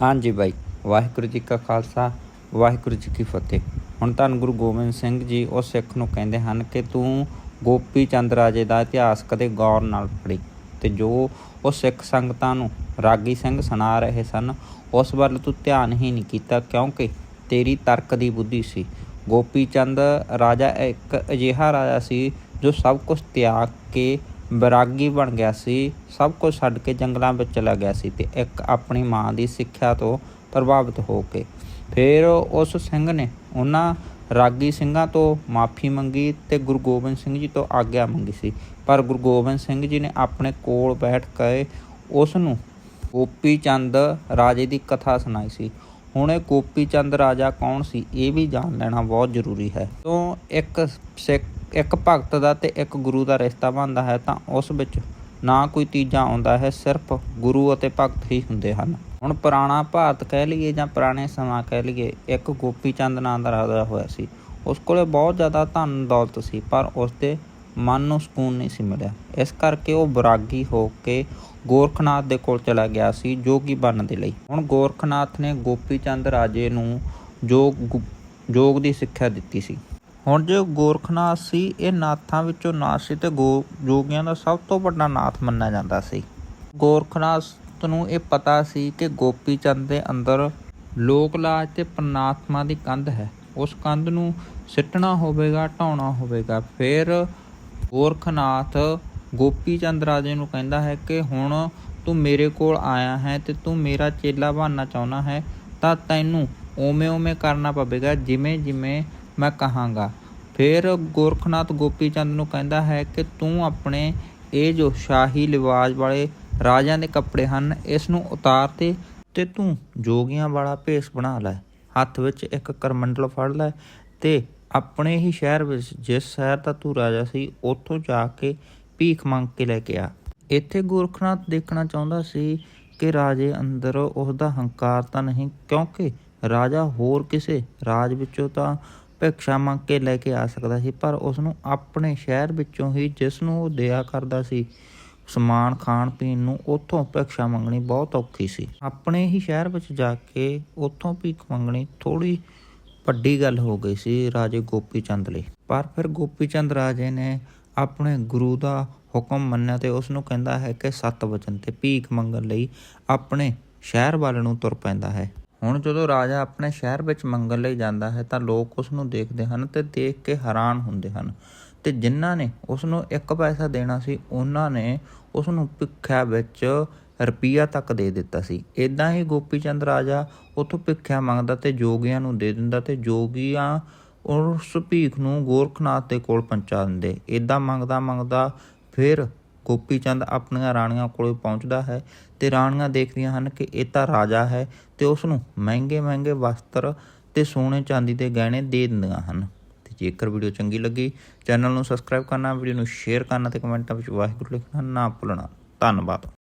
ਹਾਂਜੀ ਬਾਈ, ਵਾਹਿਗੁਰੂ ਜੀ ਕਾ ਖਾਲਸਾ, ਵਾਹਿਗੁਰੂ ਜੀ ਕੀ ਫਤਿਹ। ਹੁਣ ਧੰਨ ਗੁਰੂ ਗੋਬਿੰਦ ਸਿੰਘ ਜੀ ਉਹ ਸਿੱਖ ਨੂੰ ਕਹਿੰਦੇ ਹਨ ਕਿ ਤੂੰ ਗੋਪੀ ਚੰਦ ਰਾਜੇ ਦਾ ਇਤਿਹਾਸ ਕਦੇ ਗੌਰ ਨਾਲ ਪੜ੍ਹੀ ਤੇ ਜੋ ਉਹ ਸਿੱਖ ਸੰਗਤਾਂ ਨੂੰ ਰਾਗੀ ਸਿੰਘ ਸੁਣਾ ਰਹੇ ਸਨ, ਉਸ ਵੱਲ ਤੂੰ ਧਿਆਨ ਹੀ ਨਹੀਂ ਕੀਤਾ ਕਿਉਂਕਿ ਤੇਰੀ ਤਰਕ ਦੀ ਬੁੱਧੀ ਸੀ। ਗੋਪੀ ਚੰਦ ਰਾਜਾ ਇੱਕ ਅਜਿਹਾ ਰਾਜਾ ਸੀ ਜੋ ਸਭ ਕੁਝ ਤਿਆਗ ਕੇ ਬੈਰਾਗੀ ਬਣ ਗਿਆ ਸੀ, ਸਭ ਕੁਝ ਛੱਡ ਕੇ ਜੰਗਲਾਂ ਵਿੱਚ ਚਲਾ ਗਿਆ ਸੀ ਤੇ ਇੱਕ ਆਪਣੀ ਮਾਂ ਦੀ ਸਿੱਖਿਆ ਤੋਂ ਪ੍ਰਭਾਵਿਤ ਹੋ ਕੇ। ਫਿਰ ਉਸ ਸਿੰਘ ਨੇ ਉਹਨਾਂ ਰਾਗੀ ਸਿੰਘਾਂ ਤੋਂ ਮਾਫੀ ਮੰਗੀ ਤੇ ਗੁਰੂ ਗੋਬਿੰਦ ਸਿੰਘ ਜੀ ਤੋਂ ਆਗਿਆ ਮੰਗੀ ਸੀ। ਪਰ ਗੁਰੂ ਗੋਬਿੰਦ ਸਿੰਘ ਜੀ ਨੇ ਆਪਣੇ ਕੋਲ ਬੈਠ ਕੇ ਉਸ ਨੂੰ ਗੋਪੀ ਚੰਦ ਰਾਜੇ ਦੀ ਕਥਾ ਸੁਣਾਈ ਸੀ। ਹੁਣ ਇਹ ਗੋਪੀ ਚੰਦ ਰਾਜਾ ਕੌਣ ਸੀ, ਇਹ ਵੀ ਜਾਣ ਲੈਣਾ ਬਹੁਤ ਜ਼ਰੂਰੀ ਹੈ। ਤੋਂ ਇੱਕ ਸਿੱਖ ਇੱਕ ਭਗਤ ਦਾ ਤੇ ਇੱਕ ਗੁਰੂ ਦਾ ਰਿਸ਼ਤਾ ਬਣਦਾ ਹੈ, ਤਾਂ ਉਸ ਵਿੱਚ ਨਾ ਕੋਈ ਤੀਜਾ ਆਉਂਦਾ ਹੈ, ਸਿਰਫ ਗੁਰੂ ਅਤੇ ਭਗਤ ਹੀ ਹੁੰਦੇ ਹਨ। ਹੁਣ ਪੁਰਾਣਾ ਭਾਰਤ ਕਹਿ ਲਈਏ ਜਾਂ ਪੁਰਾਣੇ ਸਮਾਂ ਕਹਿ ਲਈਏ, ਇੱਕ ਗੋਪੀ ਚੰਦ ਨਾਂ ਦਾ ਰਾਜਾ ਹੋਇਆ ਸੀ। ਉਸ ਕੋਲੇ ਬਹੁਤ ਜ਼ਿਆਦਾ ਧਨ ਦੌਲਤ ਸੀ, ਪਰ ਉਸ ਦੇ ਮਨ ਨੂੰ ਸਕੂਨ ਨਹੀਂ ਸੀ ਮਿਲਿਆ। ਇਸ ਕਰਕੇ ਉਹ ਬਰਾਗੀ ਹੋ ਕੇ ਗੋਰਖਨਾਥ ਦੇ ਕੋਲ ਚਲਾ ਗਿਆ ਸੀ ਜੋਗੀ ਬਣਨ ਦੇ ਲਈ। ਹੁਣ ਗੋਰਖਨਾਥ ਨੇ ਗੋਪੀ ਚੰਦ ਰਾਜੇ ਨੂੰ ਜੋਗ ਗੁ- ਜੋਗ ਦੀ ਸਿੱਖਿਆ ਦਿੱਤੀ ਸੀ। ਹੁਣ ਜੋ ਗੋਰਖਨਾਥ ਸੀ, ਇਹ ਨਾਥਾਂ ਵਿੱਚੋਂ ਨਾਥ ਸੀ ਤੇ ਗੋ ਜੋਗੀਆਂ ਦਾ ਸਭ ਤੋਂ ਵੱਡਾ ਨਾਥ ਮੰਨਿਆ ਜਾਂਦਾ ਸੀ। ਗੋਰਖਨਾਥ ਨੂੰ ਇਹ ਪਤਾ ਸੀ ਕਿ ਗੋਪੀ ਚੰਦ ਦੇ ਅੰਦਰ ਲੋਕ ਲਾਜ ਤੇ ਪਰਮਾਤਮਾ ਦੀ ਕੰਧ ਹੈ। ਉਸ ਕੰਧ ਨੂੰ ਸਿੱਟਣਾ ਹੋਵੇਗਾ, ਢਾਉਣਾ ਹੋਵੇਗਾ। ਫਿਰ ਗੋਰਖਨਾਥ ਗੋਪੀ ਚੰਦ ਰਾਜੇ ਨੂੰ ਕਹਿੰਦਾ ਹੈ ਕਿ ਹੁਣ ਤੂੰ ਮੇਰੇ ਕੋਲ ਆਇਆ ਹੈ ਤੇ ਤੂੰ ਮੇਰਾ ਚੇਲਾ ਬਣਨਾ ਚਾਹੁੰਦਾ ਹੈ, ਤਾਂ ਤੈਨੂੰ ਓਵੇਂ ਓਵੇਂ ਕਰਨਾ ਪਵੇਗਾ ਜਿਵੇਂ ਜਿਵੇਂ ਮੈਂ ਕਹਾਂਗਾ। ਫਿਰ ਗੋਰਖਨਾਥ ਗੋਪੀ ਚੰਦ ਨੂੰ ਕਹਿੰਦਾ ਹੈ ਕਿ ਤੂੰ ਆਪਣੇ ਇਹ ਜੋ ਸ਼ਾਹੀ ਲਿਵਾਜ ਵਾਲੇ ਰਾਜਿਆਂ ਦੇ ਕੱਪੜੇ ਹਨ, ਇਸ ਨੂੰ ਉਤਾਰ ਤੇ ਤੇ ਤੂੰ ਜੋਗੀਆਂ ਵਾਲਾ ਭੇਸ ਬਣਾ ਲੈ। ਹੱਥ ਵਿੱਚ ਇੱਕ ਕਰਮੰਡਲ ਫੜ ਲੈ ਤੇ ਆਪਣੇ ਹੀ ਸ਼ਹਿਰ ਵਿੱਚ, ਜਿਸ ਸ਼ਹਿਰ ਦਾ ਤੂੰ ਰਾਜਾ ਸੀ, ਉੱਥੋਂ ਜਾ ਕੇ ਭੀਖ ਮੰਗ ਕੇ ਲੈ ਕੇ ਆ। ਇੱਥੇ ਗੋਰਖਨਾਥ ਦੇਖਣਾ ਚਾਹੁੰਦਾ ਸੀ ਕਿ ਰਾਜੇ ਅੰਦਰ ਉਸ ਦਾ ਹੰਕਾਰ ਤਾਂ ਨਹੀਂ, ਕਿਉਂਕਿ ਰਾਜਾ ਹੋਰ ਕਿਸੇ ਰਾਜ ਵਿੱਚੋਂ ਤਾਂ ਭਿਕਸ਼ਾ ਮੰਗ ਕੇ ਲੈ ਕੇ ਆ ਸਕਦਾ ਸੀ, ਪਰ ਉਸ ਨੂੰ ਆਪਣੇ ਸ਼ਹਿਰ ਵਿੱਚੋਂ ਹੀ ਜਿਸ ਨੂੰ ਉਹ ਦਿਆ ਕਰਦਾ ਸੀ, ਸਮਾਨ ਖਾਣ ਪੀਣ ਨੂੰ, ਉੱਥੋਂ ਭਿਕਸ਼ਾ ਮੰਗਣੀ ਬਹੁਤ ਔਖੀ ਸੀ। ਆਪਣੇ ਹੀ ਸ਼ਹਿਰ ਵਿੱਚ ਜਾ ਕੇ ਉੱਥੋਂ ਭੀਖ ਮੰਗਣੀ ਥੋੜੀ ਵੱਡੀ ਗੱਲ ਹੋ ਗਈ ਸੀ ਰਾਜੇ ਗੋਪੀ ਚੰਦ ਲਈ। ਪਰ ਫਿਰ ਗੋਪੀ ਚੰਦ ਰਾਜੇ ਨੇ ਆਪਣੇ ਗੁਰੂ ਦਾ ਹੁਕਮ ਮੰਨਿਆ ਤੇ ਉਸ ਨੂੰ ਕਹਿੰਦਾ ਹੈ ਕਿ ਸੱਤ ਵਚਨ ਤੇ ਭੀਖ ਮੰਗਣ ਲਈ ਆਪਣੇ ਸ਼ਹਿਰ ਵੱਲ ਨੂੰ ਤੁਰ ਪੈਂਦਾ ਹੈ। ਹੁਣ ਜਦੋਂ ਰਾਜਾ ਆਪਣੇ ਸ਼ਹਿਰ ਵਿੱਚ ਮੰਗਣ ਲਈ ਜਾਂਦਾ ਹੈ ਤਾਂ ਲੋਕ ਉਸ ਨੂੰ ਦੇਖਦੇ ਹਨ ਤੇ ਦੇਖ ਕੇ ਹੈਰਾਨ ਹੁੰਦੇ ਹਨ। ਤੇ ਜਿਨ੍ਹਾਂ ਨੇ ਉਸ ਨੂੰ ਇੱਕ ਪੈਸਾ ਦੇਣਾ ਸੀ, ਉਹਨਾਂ ਨੇ ਉਸ ਨੂੰ ਭਿੱਖਿਆ ਵਿੱਚ ਰੁਪਈਆ ਤੱਕ ਦੇ ਦਿੱਤਾ ਸੀ। ਇਦਾਂ ਹੀ ਗੋਪੀ ਚੰਦ ਰਾਜਾ ਉਥੋਂ ਭਿੱਖਿਆ ਮੰਗਦਾ ਤੇ ਜੋਗੀਆਂ ਨੂੰ ਦੇ ਦਿੰਦਾ ਤੇ ਜੋਗੀਆਂ ਉਸ ਭੀਖ ਨੂੰ ਗੋਰਖਨਾਥ ਦੇ ਕੋਲ ਪਹੁੰਚਾ ਦਿੰਦੇ। ਇਦਾਂ ਮੰਗਦਾ ਮੰਗਦਾ ਫਿਰ ਗੋਪੀ ਚੰਦ ਆਪਣੀਆਂ ਰਾਣੀਆਂ ਕੋਲੇ ਪਹੁੰਚਦਾ ਹੈ ਤੇ ਰਾਣੀਆਂ ਦੇਖਦੀਆਂ ਹਨ ਕਿ ਇਹ ਤਾਂ ਰਾਜਾ ਹੈ ਤੇ ਉਸ ਨੂੰ ਮਹਿੰਗੇ ਮਹਿੰਗੇ ਵਸਤਰ ਤੇ ਸੋਨੇ ਚਾਂਦੀ ਦੇ ਗਹਿਣੇ ਦੇ ਦਿੰਦੀਆਂ ਹਨ। ਤੇ ਜੇਕਰ ਵੀਡੀਓ ਚੰਗੀ ਲੱਗੀ, ਚੈਨਲ ਨੂੰ ਸਬਸਕ੍ਰਾਈਬ ਕਰਨਾ, ਵੀਡੀਓ ਨੂੰ ਸ਼ੇਅਰ ਕਰਨਾ ਤੇ ਕਮੈਂਟਾਂ ਵਿੱਚ ਵਾਹਿਗੁਰੂ ਲਿਖਣਾ ਨਾ ਭੁੱਲਣਾ। ਧੰਨਵਾਦ।